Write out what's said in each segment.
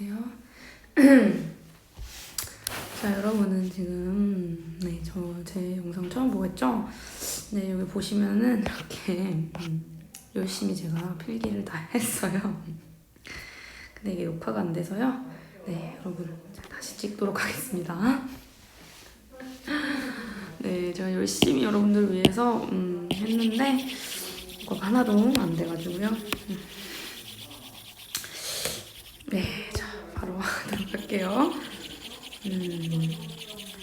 안녕하세요. 자, 여러분은 지금 네, 저 제 영상 처음 보겠죠? 네, 여기 보시면은 이렇게 음, 열심히 제가 필기를 다 했어요. 근데 이게 녹화가 안 돼서요. 네, 여러분 자, 다시 찍도록 하겠습니다. 네, 제가 열심히 여러분들 위해서 음, 했는데 하나도 안 돼가지고요. 음. 네, 하도록 할게요. 음,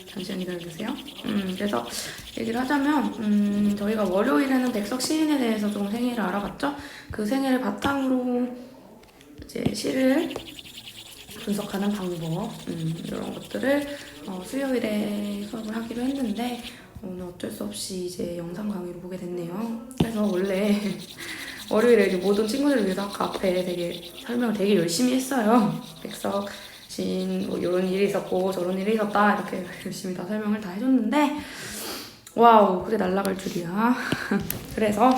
잠시만 기다려주세요. 음, 그래서 얘기를 하자면 음, 저희가 월요일에는 백석 시인에 대해서 좀 생애를 알아봤죠. 그 생애를 바탕으로 이제 시를 분석하는 방법 음, 이런 것들을 어, 수요일에 수업을 하기로 했는데 오늘 어쩔 수 없이 이제 영상 강의로 보게 됐네요. 그래서 원래 월요일에 모든 친구들을 위해서 앞에 되게 설명을 되게 열심히 했어요. 백석 신, 뭐 이런 일이 있었고 저런 일이 있었다 이렇게 열심히 다 설명을 다 해줬는데 와우 그게 날아갈 줄이야. 그래서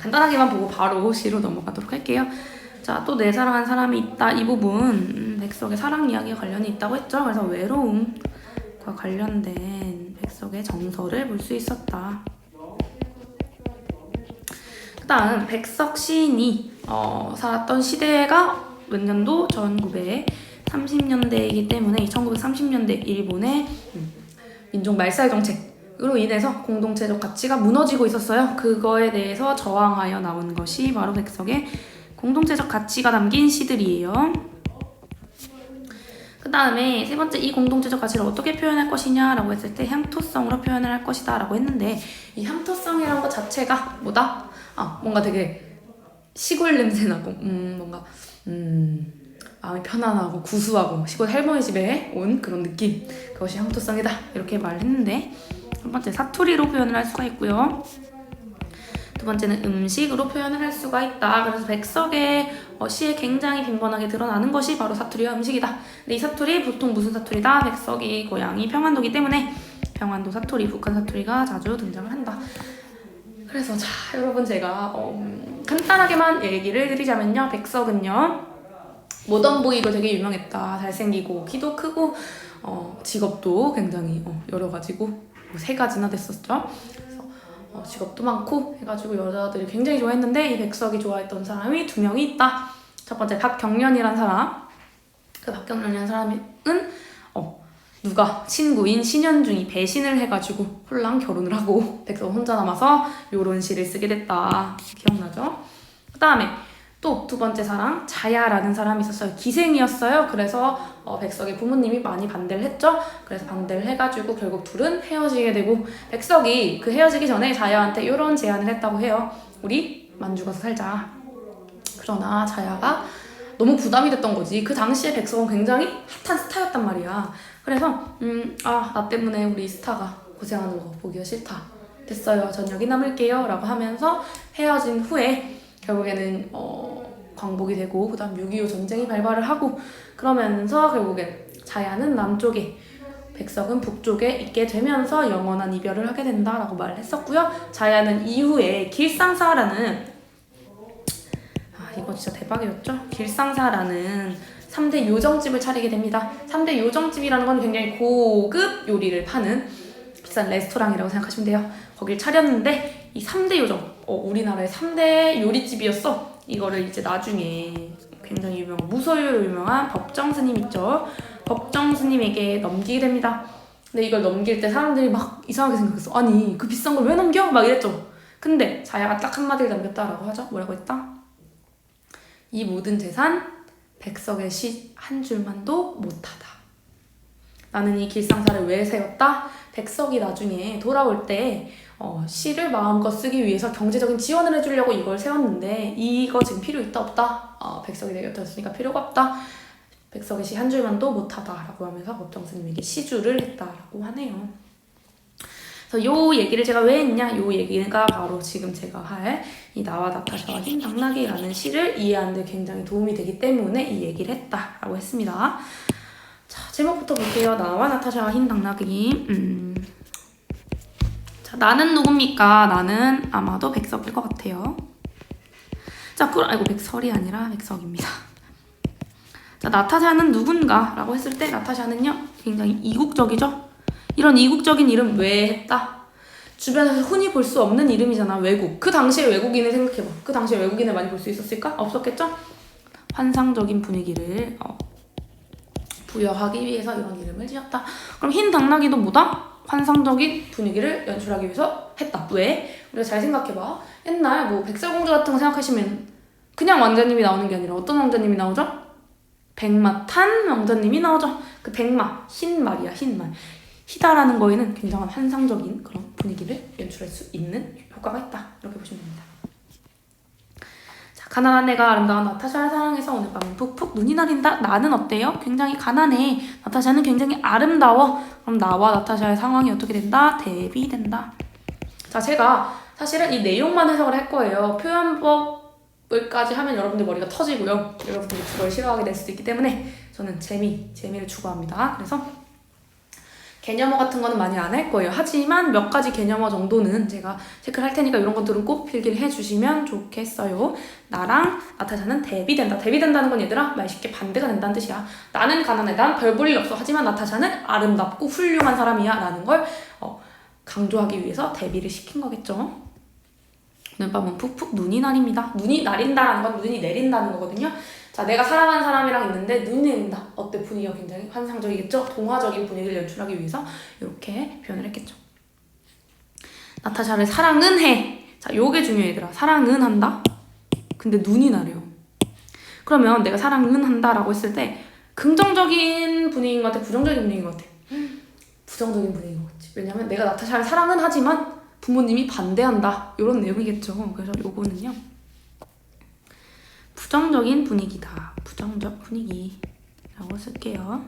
간단하게만 보고 바로 시로 넘어가도록 할게요. 자, 또 내 사랑한 사람이 있다. 이 부분, 음, 백석의 사랑 이야기에 관련이 있다고 했죠. 그래서 외로움과 관련된 백석의 정서를 볼 수 있었다. 그 다음, 백석 시인이 어, 살았던 시대가 몇 년도? 1930년대이기 때문에 1930년대 일본의 음, 민족 말살 정책으로 인해서 공동체적 가치가 무너지고 있었어요. 그거에 대해서 저항하여 나온 것이 바로 백석의 공동체적 가치가 담긴 시들이에요. 그 다음에 세 번째 이 공동체적 가치를 어떻게 표현할 것이냐 라고 했을 때 향토성으로 표현을 할 것이다 라고 했는데 이 향토성이라는 것 자체가 뭐다? 아 뭔가 되게 시골 냄새 나고 음 뭔가 음 마음이 편안하고 구수하고 시골 할머니 집에 온 그런 느낌 그것이 향토성이다 이렇게 말했는데 첫 번째 사투리로 표현을 할 수가 있고요. 두 번째는 음식으로 표현을 할 수가 있다. 그래서 백석의 어, 시에 굉장히 빈번하게 드러나는 것이 바로 사투리와 음식이다. 근데 이 사투리 보통 무슨 사투리다? 백석이 고향이 평안도기 때문에 평안도 사투리, 북한 사투리가 자주 등장을 한다. 그래서 자 여러분 제가 어, 음, 간단하게만 얘기를 드리자면요. 백석은요. 모던보이로 되게 유명했다. 잘생기고 키도 크고 어, 직업도 굉장히 어, 여러 가지고 뭐 세 가지나 됐었죠. 어, 직업도 많고 해가지고 여자들이 굉장히 좋아했는데 이 백석이 좋아했던 사람이 두 명이 있다. 첫 번째 박경련이란 사람. 그 박경련이란 사람은 어, 누가 친구인 신현중이 배신을 해가지고 홀랑 결혼을 하고 백석 혼자 남아서 요런 시를 쓰게 됐다. 기억나죠? 그 다음에 또 두 번째 사람 자야라는 사람이 있었어요. 기생이었어요. 그래서 어, 백석의 부모님이 많이 반대를 했죠. 그래서 반대를 해가지고 결국 둘은 헤어지게 되고 백석이 그 헤어지기 전에 자야한테 이런 제안을 했다고 해요. 우리 만주 가서 살자. 그러나 자야가 너무 부담이 됐던 거지. 그 당시에 백석은 굉장히 핫한 스타였단 말이야. 그래서 음, 아, 나 때문에 우리 스타가 고생하는 거 보기가 싫다. 됐어요. 전 여기 남을게요. 라고 하면서 헤어진 후에 결국에는 어, 광복이 되고 그다음 6.25 전쟁이 발발을 하고 그러면서 결국엔 자야는 남쪽에 백석은 북쪽에 있게 되면서 영원한 이별을 하게 된다라고 말을 했었고요. 자야는 이후에 길상사라는 아 이거 진짜 대박이었죠. 길상사라는 3대 요정집을 차리게 됩니다. 3대 요정집이라는 건 굉장히 고급 요리를 파는 비싼 레스토랑이라고 생각하시면 돼요. 거길 차렸는데 이 3대 요정, 어, 우리나라의 3대 요리집이었어. 이거를 이제 나중에 굉장히 유명한 무소유로 유명한 법정 스님 있죠. 법정 스님에게 넘기게 됩니다. 근데 이걸 넘길 때 사람들이 막 이상하게 생각했어. 아니 그 비싼 걸 왜 넘겨? 막 이랬죠. 근데 자야가 딱 한마디를 남겼다라고 하죠. 뭐라고 했다? 이 모든 재산 백석의 시 한 줄만도 못하다. 나는 이 길상사를 왜 세웠다? 백석이 나중에 돌아올 때 어, 시를 마음껏 쓰기 위해서 경제적인 지원을 해주려고 이걸 세웠는데 이거 지금 필요 있다 없다? 어, 백석이 내 곁에 없으니까 필요가 없다. 백석의 시 한 줄만도 못하다라고 하면서 법정 스님에게 시주를 했다라고 하네요. 그래서 요 얘기를 제가 왜 했냐? 요 얘기가 바로 지금 제가 할 이 나와 나타샤와 흰 당나귀라는 시를 이해하는 데 굉장히 도움이 되기 때문에 이 얘기를 했다라고 했습니다. 자, 제목부터 볼게요. 나와 나타샤와 흰 당나귀. 음. 자, 나는 누굽니까? 나는 아마도 백석일 것 같아요. 자, 그, 아이고, 백설이 아니라 백석입니다. 자, 나타샤는 누군가 라고 했을 때 나타샤는요 굉장히 이국적이죠. 이런 이국적인 이름 왜 했다? 주변에서 흔히 볼 수 없는 이름이잖아 외국. 그 당시에 외국인을 생각해봐. 그 당시에 외국인을 많이 볼 수 있었을까? 없었겠죠? 환상적인 분위기를 어, 부여하기 위해서 이런 이름을 지었다. 그럼 흰 당나귀도 뭐다? 환상적인 분위기를 연출하기 위해서 했다. 왜? 우리가 잘 생각해봐. 옛날 뭐 백설공주 같은 거 생각하시면 그냥 왕자님이 나오는 게 아니라 어떤 왕자님이 나오죠? 백마 탄 왕자님이 나오죠. 그 백마 흰 말이야 흰 말. 희다라는 거에는 굉장한 환상적인 그런 분위기를 연출할 수 있는 효과가 있다. 이렇게 보시면 됩니다. 자, 가난한 내가 아름다운 나타샤를 사랑해서 오늘 밤은 푹푹 눈이 내린다. 나는 어때요? 굉장히 가난해. 나타샤는 굉장히 아름다워. 그럼 나와 나타샤의 상황이 어떻게 된다? 대비된다. 자, 제가 사실은 이 내용만 해석을 할 거예요. 표현법을까지 하면 여러분들 머리가 터지고요. 여러분들이 그걸 싫어하게 될 수도 있기 때문에 저는 재미, 재미를 추구합니다. 그래서 개념어 같은 거는 많이 안 할 거예요. 하지만 몇 가지 개념어 정도는 제가 체크를 할 테니까 이런 것들은 꼭 필기를 해주시면 좋겠어요. 나랑 나타샤는 대비된다. 대비된다는 건 얘들아 말 쉽게 반대가 된다는 뜻이야. 나는 가난해. 난 별 볼 일 없어. 하지만 나타샤는 아름답고 훌륭한 사람이야. 라는 걸 어, 강조하기 위해서 대비를 시킨 거겠죠. 오늘 밤은 푹푹 눈이 날입니다. 눈이 나린다라는 건 눈이 내린다는 거거든요. 자, 내가 사랑하는 사람이랑 있는데 눈이 내린다. 어때? 분위기가 굉장히 환상적이겠죠? 동화적인 분위기를 연출하기 위해서 이렇게 표현을 했겠죠. 나타샤를 사랑은 해. 자, 요게 중요해, 얘들아. 사랑은 한다? 근데 눈이 나래요. 그러면 내가 사랑은 한다라고 했을 때 긍정적인 분위기인 것 같아? 부정적인 분위기인 것 같아? 부정적인 분위기인 것 같지. 왜냐면 내가 나타샤를 사랑은 하지만 부모님이 반대한다. 이런 내용이겠죠. 그래서 요거는요. 부정적인 분위기다. 부정적 분위기라고 쓸게요.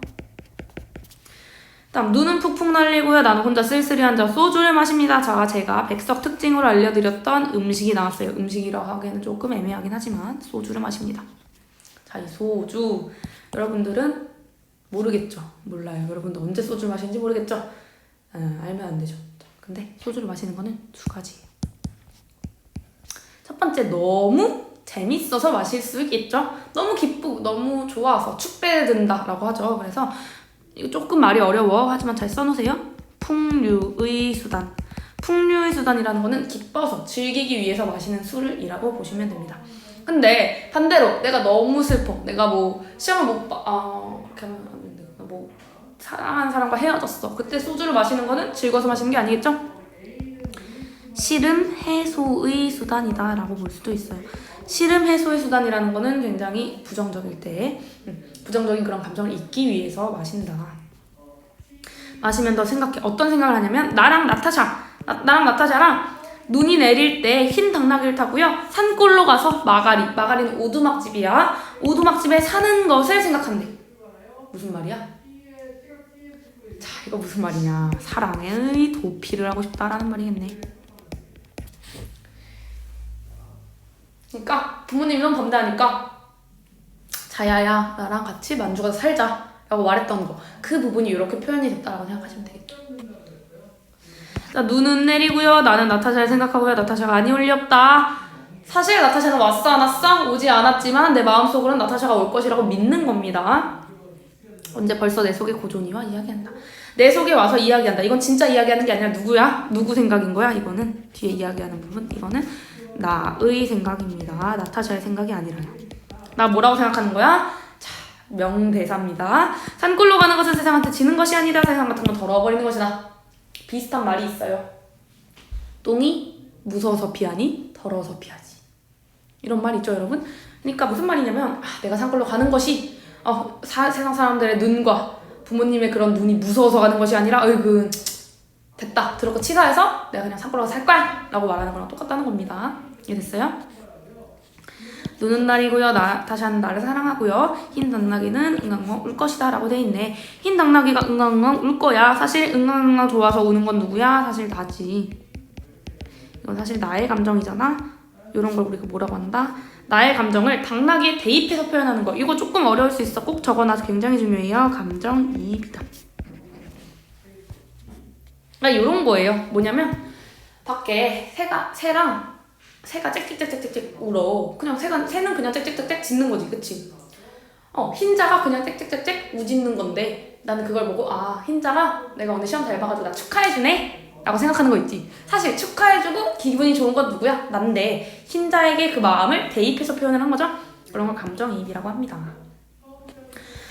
다음 눈은 푹푹 날리고요. 나는 혼자 쓸쓸히 앉아 소주를 마십니다. 자, 제가 백석 특징으로 알려드렸던 음식이 나왔어요. 음식이라고 하기에는 조금 애매하긴 하지만 소주를 마십니다. 자, 이 소주 여러분들은 모르겠죠? 몰라요. 여러분들 언제 소주를 마시는지 모르겠죠? 아, 알면 안 되죠. 자, 근데 소주를 마시는 거는 두 가지예요. 첫 번째 너무 재밌어서 마실 수 있겠죠? 너무 기쁘고 너무 좋아서 축배든다라고 하죠. 그래서 이거 조금 말이 어려워 하지만 잘 써놓으세요. 풍류의 수단. 풍류의 수단이라는 거는 기뻐서 즐기기 위해서 마시는 술이라고 보시면 됩니다. 근데 반대로 내가 너무 슬퍼. 내가 뭐 시험을 못 봐. 아 그렇게 하면 안 된다. 뭐 사랑하는 사람과 헤어졌어. 그때 소주를 마시는 거는 즐거워서 마시는 게 아니겠죠? 시름 해소의 수단이다 라고 볼 수도 있어요. 시름 해소의 수단이라는 거는 굉장히 부정적일 때 음, 부정적인 그런 감정을 잊기 위해서 마신다. 마시면 더 생각해 어떤 생각을 하냐면 나랑 나타샤 나, 나랑 나타샤랑 눈이 내릴 때 흰 당나귀를 타고요 산골로 가서 마가리 마가리는 오두막집이야 오두막집에 사는 것을 생각한대 무슨 말이야? 자 이거 무슨 말이냐. 사랑의 도피를 하고 싶다라는 말이겠네. 그러니까 부모님이 너무 반대하니까 자야야 나랑 같이 만주 가서 살자 라고 말했던 거. 그 부분이 이렇게 표현이 됐다라고 생각하시면 되겠죠. 자 눈은 내리고요. 나는 나타샤를 생각하고요. 나타샤가 아니 올리 없다. 사실 나타샤는 왔어 안 왔어? 오지 않았지만 내 마음속으로는 나타샤가 올 것이라고 믿는 겁니다 언제 벌써 내 속에 고조니와 이야기한다 내 속에 와서 이야기한다 이건 진짜 이야기하는 게 아니라 누구야? 누구 생각인 거야? 이거는 뒤에 이야기하는 부분 이거는 나의 생각입니다. 나타샤의 생각이 아니라요. 나 뭐라고 생각하는 거야? 자, 명대사입니다. 산골로 가는 것은 세상한테 지는 것이 아니다. 세상 같은 건 더러워버리는 것이다. 비슷한 말이 있어요. 똥이 무서워서 피하니 더러워서 피하지. 이런 말 있죠, 여러분? 그러니까 무슨 말이냐면 아, 내가 산골로 가는 것이 어, 사, 세상 사람들의 눈과 부모님의 그런 눈이 무서워서 가는 것이 아니라 어이구 됐다. 들었고 치사해서 내가 그냥 산골로 가서 살 거야. 라고 말하는 거랑 똑같다는 겁니다. 이해됐어요? 눈은 날이고요. 나, 다시는 나를 사랑하고요. 흰 당나귀는 응강응강 울 것이다. 라고 돼 있네. 흰 당나귀가 응강응강 울 거야. 사실 응강응강 좋아서 우는 건 누구야? 사실 나지. 이건 사실 나의 감정이잖아 이런 걸 우리가 뭐라고 한다? 나의 감정을 당나귀에 대입해서 표현하는 거 이거 조금 어려울 수 있어 꼭 적어놔서 굉장히 중요해요 감정 이입이다 그러니까 이런 거예요. 뭐냐면 밖에 새가 새랑 새가 짹짹짹짹짹 울어. 그냥 새가 새는 그냥 짹짹짹짹 짖는 거지, 그치? 어, 흰자가 그냥 짹짹짹짹 우짖는 건데 나는 그걸 보고 아 흰자가 내가 오늘 시험 잘 봐가지고 나 축하해주네 라고 생각하는 거 있지. 사실 축하해주고 기분이 좋은 건 누구야? 난데 흰자에게 그 마음을 대입해서 표현을 한 거죠? 그런 걸 감정이입이라고 합니다.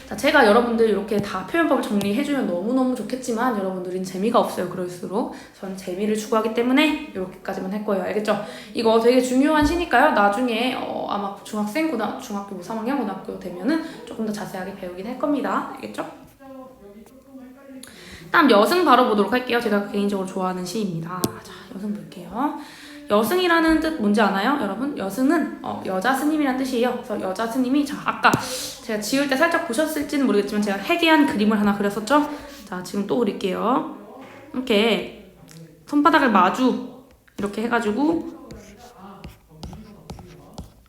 자, 제가 여러분들 이렇게 다 표현법을 정리해주면 너무너무 좋겠지만 여러분들은 재미가 없어요 그럴수록. 전 재미를 추구하기 때문에 이렇게까지만 할 거예요. 알겠죠? 이거 되게 중요한 시니까요. 나중에 어, 아마 중학생 고등 중학교 뭐 3학년 고등학교 되면은 조금 더 자세하게 배우긴 할 겁니다. 알겠죠? 다음 여승 바로 보도록 할게요 제가 개인적으로 좋아하는 시입니다 자 여승 볼게요 여승이라는 뜻 뭔지 아나요 여러분? 여승은 어, 여자 스님이라는 뜻이에요 그래서 여자 스님이 자 아까 제가 지울 때 살짝 보셨을지는 모르겠지만 제가 해계한 그림을 하나 그렸었죠? 자 지금 또 그릴게요 이렇게 손바닥을 마주 이렇게 해가지고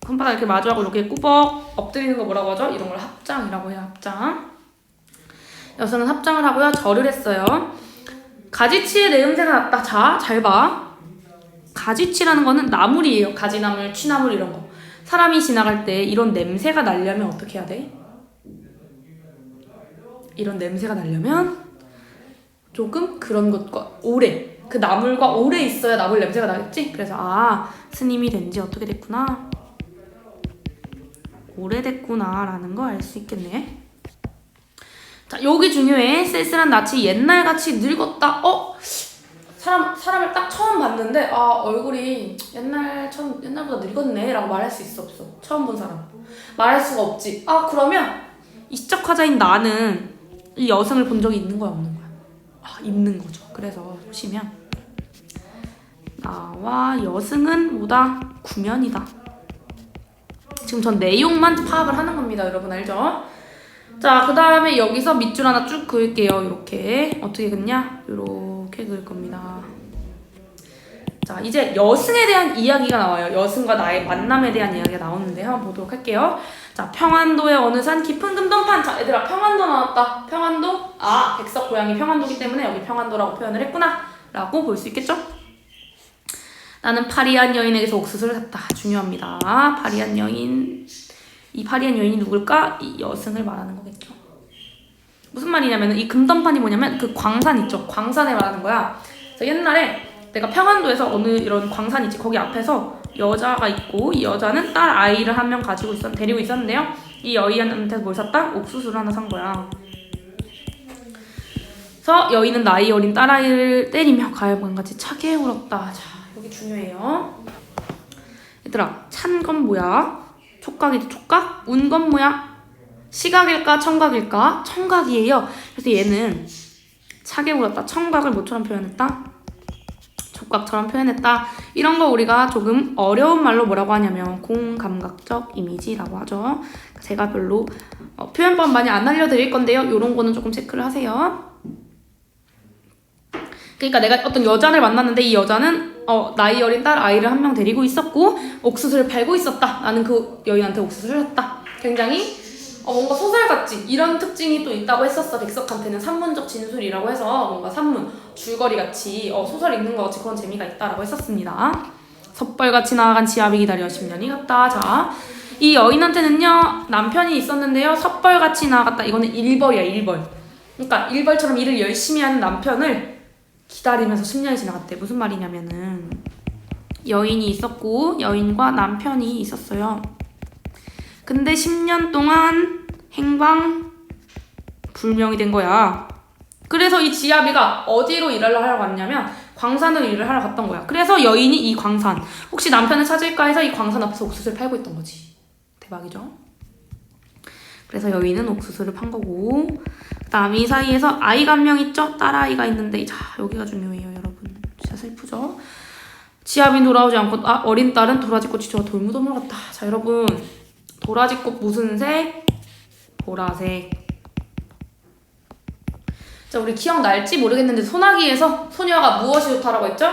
손바닥 이렇게 마주하고 이렇게 꾸벅 엎드리는 거 뭐라고 하죠? 이런 걸 합장이라고 해요 합장 여성은 합장을 하고요. 절을 했어요. 가지치의 냄새가 났다. 자 잘 봐. 가지치라는 거는 나물이에요. 가지나물, 취나물 이런 거. 사람이 지나갈 때 이런 냄새가 나려면 어떻게 해야 돼? 이런 냄새가 나려면 조금 그런 것과 오래 그 나물과 오래 있어야 나물 냄새가 나겠지? 그래서 아 스님이 된 지 어떻게 됐구나? 오래됐구나 라는 거 알 수 있겠네 자 여기 중요해. 쓸쓸한 낯이 옛날같이 늙었다. 어? 사람, 사람을 딱 처음 봤는데 아 얼굴이 옛날 처음 옛날보다 늙었네. 라고 말할 수 있어 없어? 처음 본 사람. 말할 수가 없지. 아 그러면 이 시적 화자인 나는 이 여성을 본 적이 있는 거야 없는 거야? 아 있는 거죠. 그래서 보시면 나와 여승은 뭐다 구면이다. 지금 전 내용만 파악을 하는 겁니다 여러분. 알죠? 자 그 다음에 여기서 밑줄 하나 쭉 그을게요 이렇게. 어떻게 긋냐? 이렇게 그을 겁니다. 자 이제 여승에 대한 이야기가 나와요. 여승과 나의 만남에 대한 이야기가 나오는데 한번 보도록 할게요. 자 평안도의 어느 산 깊은 금동판. 자 얘들아 평안도 나왔다. 평안도? 아 백석 고향이 평안도기 때문에 여기 평안도라고 표현을 했구나. 라고 볼 수 있겠죠? 나는 파리한 여인에게서 옥수수를 샀다. 중요합니다. 파리한 여인 이 파리한 여인이 누굴까? 이 여승을 말하는 거겠죠. 무슨 말이냐면 이 금던판이 뭐냐면 그 광산 있죠. 광산에 말하는 거야. 그래서 옛날에 내가 평안도에서 어느 이런 광산 있지. 거기 앞에서 여자가 있고 이 여자는 딸 아이를 한 명 가지고 있었 데리고 있었는데요. 이 여인한테 뭘 샀다? 옥수수를 하나 산 거야. 그래서 여인은 나이 어린 딸아이를 때리며 가열광같이 차게 울었다. 자 여기 중요해요. 얘들아 찬 건 뭐야 촉각이지 촉각 운 건 뭐야 시각일까 청각일까 청각이에요 그래서 얘는 차게 울었다 청각을 뭐처럼 표현했다 촉각처럼 표현했다. 이런 거 우리가 조금 어려운 말로 뭐라고 하냐면 공감각적 이미지라고 하죠. 제가 별로 어, 표현법 많이 안 알려드릴 건데요. 이런 거는 조금 체크를 하세요. 그러니까 내가 어떤 여자를 만났는데 이 여자는 어, 나이 어린 딸 아이를 한 명 데리고 있었고 옥수수를 팔고 있었다. 나는 그 여인한테 옥수수를 샀다. 굉장히 어, 뭔가 소설 같지 이런 특징이 또 있다고 했었어. 백석한테는 산문적 진술이라고 해서 뭔가 산문 줄거리 같이 어, 소설 읽는 것 같이 그런 재미가 있다라고 했었습니다. 섭벌같이 나아간 지압이 기다려 10년이 갔다 자 이 여인한테는요 남편이 있었는데요 섭벌같이 나아갔다. 이거는 일벌이야 일벌. 그러니까 일벌처럼 일을 열심히 하는 남편을 기다리면서 10년이 지나갔대 무슨 말이냐면은 여인이 있었고 여인과 남편이 있었어요 근데 10년 동안 행방 불명이 된 거야. 그래서 이 지아비가 어디로 일을 하러 갔냐면 광산으로 일을 하러 갔던 거야. 그래서 여인이 이 광산 혹시 남편을 찾을까 해서 이 광산 앞에서 옥수수를 팔고 있던 거지. 대박이죠? 그래서 여인은 옥수수를 판 거고 그다음에 이 사이에서 아이가 한 명 있죠? 딸아이가 있는데 자 여기가 중요해요 여러분. 진짜 슬프죠? 지아비 돌아오지 않고 아 어린 딸은 도라지꽃이 좋아 돌무덤을 갔다. 자 여러분 도라지꽃 무슨 색? 보라색. 자, 우리 기억날지 모르겠는데 소나기에서 소녀가 무엇이 좋다라고 했죠?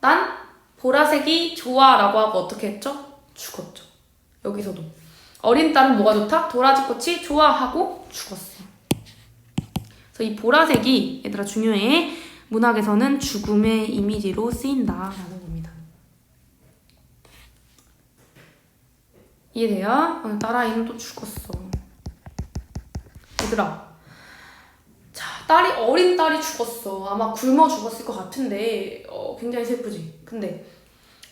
난 보라색이 좋아 라고 하고 어떻게 했죠? 죽었죠. 여기서도. 어린 딸은 뭐가 좋다? 도라지꽃이 좋아하고 죽었어. 그래서 이 보라색이 얘들아 중요해. 문학에서는 죽음의 이미지로 쓰인다라는 겁니다. 이해돼요? 오늘 딸아이는 또 죽었어. 얘들아. 자, 딸이 어린 딸이 죽었어. 아마 굶어 죽었을 것 같은데 어, 굉장히 슬프지. 근데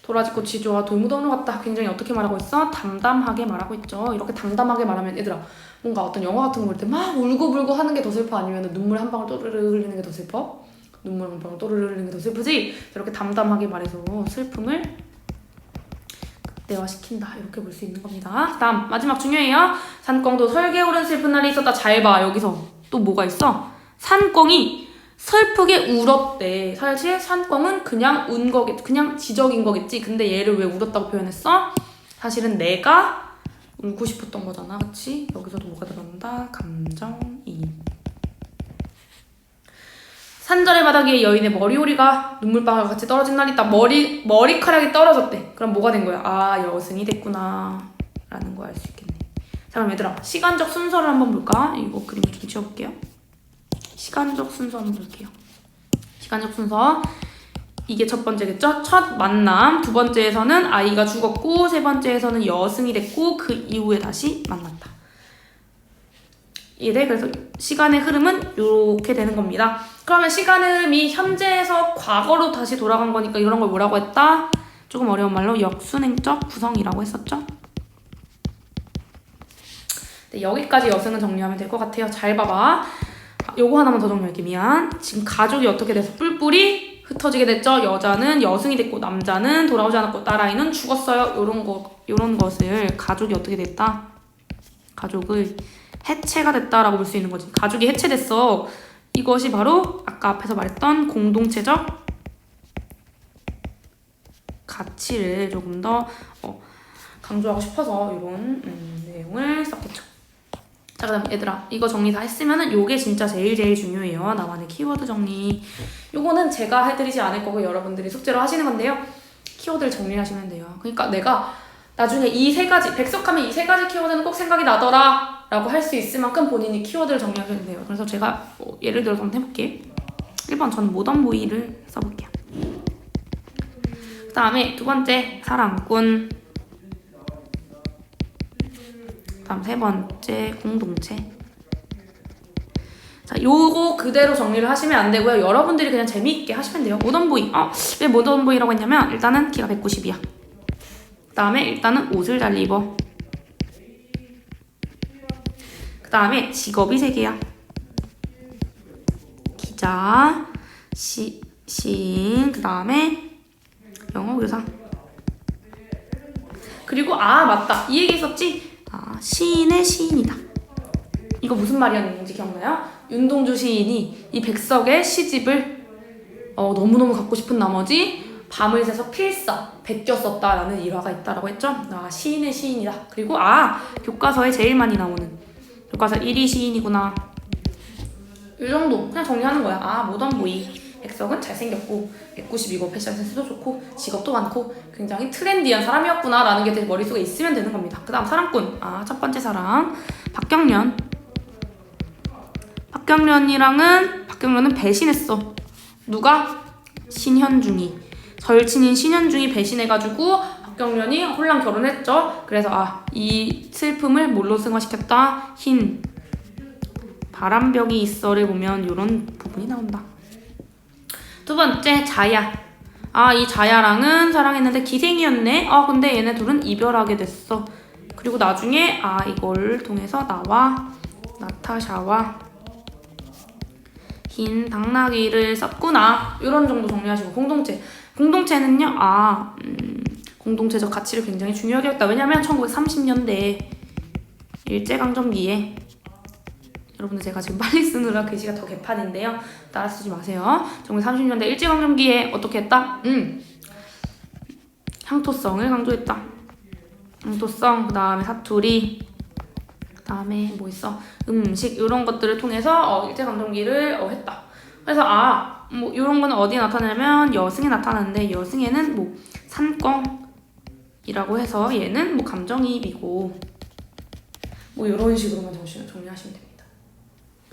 도라지꽃이 좋아 돌무덤으로 갔다. 굉장히 어떻게 말하고 있어? 담담하게 말하고 있죠. 이렇게 담담하게 말하면 얘들아 뭔가 어떤 영화 같은 거 볼 때 막 울고불고 하는 게 더 슬퍼 아니면 눈물 한 방울 또르르 흘리는 게 더 슬퍼? 눈물 한 방울 또르르 흘리는 게 더 슬프지? 이렇게 담담하게 말해서 슬픔을 극대화시킨다 이렇게 볼 수 있는 겁니다. 다음 마지막 중요해요. 산꿩도 설계 오른 슬픈 날이 있었다. 잘 봐. 여기서 또 뭐가 있어? 산꿩이 슬프게 울었대. 사실 산꿩은 그냥 운 거겠, 그냥 지적인 거겠지. 근데 얘를 왜 울었다고 표현했어? 사실은 내가 울고 싶었던 거잖아, 그치? 여기서도 뭐가 들어간다? 감정이입. 산전의 바닥에 여인의 머리오리가 눈물방울과 같이 떨어진 날이 있다. 머리, 머리카락이 떨어졌대. 그럼 뭐가 된 거야? 아, 여승이 됐구나. 라는 거 알 수 있겠네. 자, 그럼 얘들아, 시간적 순서를 한번 볼까? 이거 그림을 좀 지워볼게요. 시간적 순서 한번 볼게요. 시간적 순서. 이게 첫 번째겠죠? 첫 만남. 두 번째에서는 아이가 죽었고, 세 번째에서는 여승이 됐고, 그 이후에 다시 만났다. 이래 그래서 시간의 흐름은 이렇게 되는 겁니다. 그러면 시간의 흐름이 현재에서 과거로 다시 돌아간 거니까 이런 걸 뭐라고 했다? 조금 어려운 말로 역순행적 구성이라고 했었죠. 네, 여기까지 여승은 정리하면 될 것 같아요. 잘 봐봐. 아, 요거 하나만 더 정리할게 미안. 지금 가족이 어떻게 돼서 뿔뿔이 흩어지게 됐죠. 여자는 여승이 됐고 남자는 돌아오지 않았고 딸아이는 죽었어요. 요런 거 요런 것을 가족이 어떻게 됐다? 가족을 해체가 됐다라고 볼 수 있는 거지. 가족이 해체됐어. 이것이 바로 아까 앞에서 말했던 공동체적 가치를 조금 더 어, 강조하고 싶어서 이런 음, 내용을 썼겠죠. 자, 그 다음 얘들아 이거 정리 다 했으면은 요게 진짜 제일 제일 중요해요. 나만의 키워드 정리. 요거는 제가 해드리지 않을 거고 여러분들이 숙제로 하시는 건데요. 키워드를 정리하시면 돼요. 그러니까 내가 나중에 이 세 가지 백석하면 이 세 가지 키워드는 꼭 생각이 나더라 라고 할 수 있을 만큼 본인이 키워드를 정리하셔야 돼요 그래서 제가 뭐 예를 들어서 한번 해볼게 1번 저는 모던 보이를 써볼게요 그 다음에 두 번째 사랑꾼 다음 세 번째 공동체 자, 요거 그대로 정리를 하시면 안 되고요. 여러분들이 그냥 재미있게 하시면 돼요. 모던보이. 어, 왜 모던보이라고 했냐면, 일단은 키가 190이야. 그 다음에 일단은 옷을 잘 입어. 그 다음에 직업이 세 개야. 기자, 시, 시인, 그 다음에 영어 교사. 그리고 아 맞다 이 얘기 했었지. 아 시인의 시인이다. 이거 무슨 말이었는지 기억나요? 윤동주 시인이 이 백석의 시집을 어, 너무너무 갖고 싶은 나머지 밤을 새서 필사 베꼈었다라는 일화가 있다라고 했죠. 아 시인의 시인이다. 그리고 아 교과서에 제일 많이 나오는 교과서 1위 시인이구나. 이 정도 그냥 정리하는 거야. 아 모던 보이. 백석은 잘생겼고 190이고 패션 센스도 좋고 직업도 많고 굉장히 트렌디한 사람이었구나 라는 게내 머릿속에 있으면 되는 겁니다. 그 다음 사랑꾼. 아 첫 번째 사랑 박경련. 박경련이랑은 박경련은 배신했어. 누가? 신현중이. 절친인 신현중이 배신해가지고 박경련이 홀랑 결혼했죠. 그래서 아 이 슬픔을 뭘로 승화시켰다? 흰 바람벽이 있어를 보면 이런 부분이 나온다. 두 번째 자야. 아 이 자야랑은 사랑했는데 기생이었네. 아 근데 얘네 둘은 이별하게 됐어. 그리고 나중에 아 이걸 통해서 나와 나타샤와 긴 당나귀를 썼구나. 이런 정도 정리하시고 공동체. 공동체는요. 아 음, 공동체적 가치를 굉장히 중요하게 했다. 왜냐면 1930년대 일제강점기에 여러분들 제가 지금 빨리 쓰느라 글씨가 더 개판인데요. 따라 쓰지 마세요. 1930년대 일제강점기에 어떻게 했다? 음. 향토성을 강조했다. 향토성, 그 다음에 사투리, 그 다음에 뭐 있어? 음식 이런 것들을 통해서 어, 일제강점기를 어, 했다. 그래서 아 뭐 이런 거는 어디에 나타나냐면 여승에 나타나는데 여승에는 뭐 산꿩이라고 해서 얘는 뭐 감정이입이고 뭐 이런 식으로만 정리, 정리하시면 됩니다.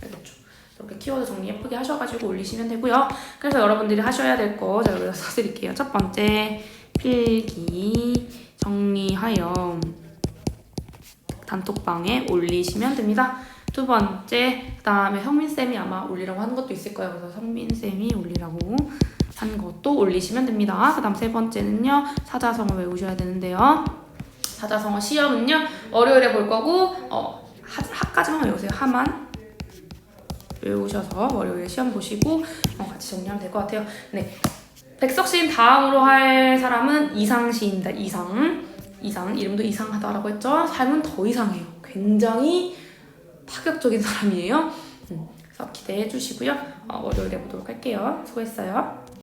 알겠죠? 이렇게 키워드 정리 예쁘게 하셔가지고 올리시면 되고요. 그래서 여러분들이 하셔야 될 거 제가 여기다 써드릴게요. 첫 번째 필기 정리하여 단톡방에 올리시면 됩니다. 두 번째, 그 다음에 성민쌤이 아마 올리라고 하는 것도 있을 거예요. 그래서 성민쌤이 올리라고 한 것도 올리시면 됩니다. 그 다음 세 번째는요, 사자성어 외우셔야 되는데요. 사자성어 시험은요, 월요일에 볼 거고, 어, 하, 하까지만 외우세요. 하만. 외우셔서 월요일에 시험 보시고, 어, 같이 정리하면 될 것 같아요. 네. 백석 시인 다음으로 할 사람은 이상 시인입니다. 이상. 이상. 이름도 이상하다라고 했죠. 삶은 더 이상해요. 굉장히 파격적인 사람이에요. 음, 그래서 기대해 주시고요. 어, 월요일에 보도록 할게요. 수고했어요.